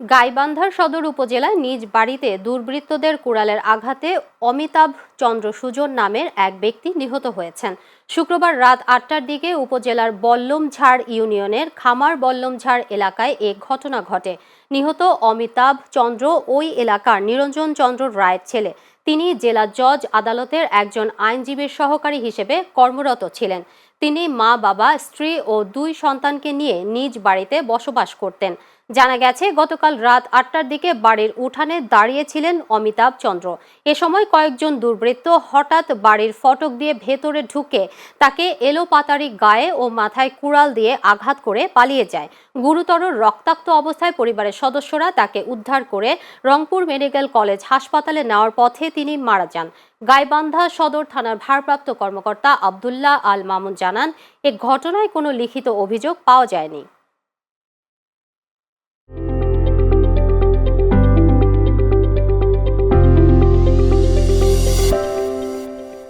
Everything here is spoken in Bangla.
গাইবান্ধার সদর উপজেলায় নিজ বাড়িতে দুর্বৃত্তদের কুড়ালের আঘাতে অমিতাভ চন্দ্র সুজন নামের এক ব্যক্তি নিহত হয়েছেন। শুক্রবার রাত আটটার দিকে উপজেলার বল্লমঝাড় ইউনিয়নের খামার বল্লমঝাড় এলাকায় এ ঘটনা ঘটে। নিহত অমিতাভ চন্দ্র ওই এলাকার নিরঞ্জন চন্দ্র রায়ের ছেলে। তিনি জেলা জজ আদালতের একজন আইনজীবীর সহকারী হিসেবে কর্মরত ছিলেন। তিনি মা, বাবা, স্ত্রী ও দুই সন্তানকে নিয়ে নিজ বাড়িতে বসবাস করতেন। জানা গেছে, গতকাল রাত আটটার দিকে বাড়ির উঠানে দাঁড়িয়েছিলেন অমিতাভ চন্দ্র। এ সময় কয়েকজন দুর্বৃত্ত হঠাৎ বাড়ির ফটক দিয়ে ভেতরে ঢুকে তাকে এলোপাতারি গায়ে ও মাথায় কুড়াল দিয়ে আঘাত করে পালিয়ে যায়। গুরুতর রক্তাক্ত অবস্থায় পরিবারের সদস্যরা তাকে উদ্ধার করে রংপুর মেডিকেল কলেজ হাসপাতালে নেওয়ার পথে তিনি মারা যান। গাইবান্ধা সদর থানার ভারপ্রাপ্ত কর্মকর্তা আবদুল্লাহ আল মামুন জানান, এ ঘটনায় কোনো লিখিত অভিযোগ পাওয়া যায়নি।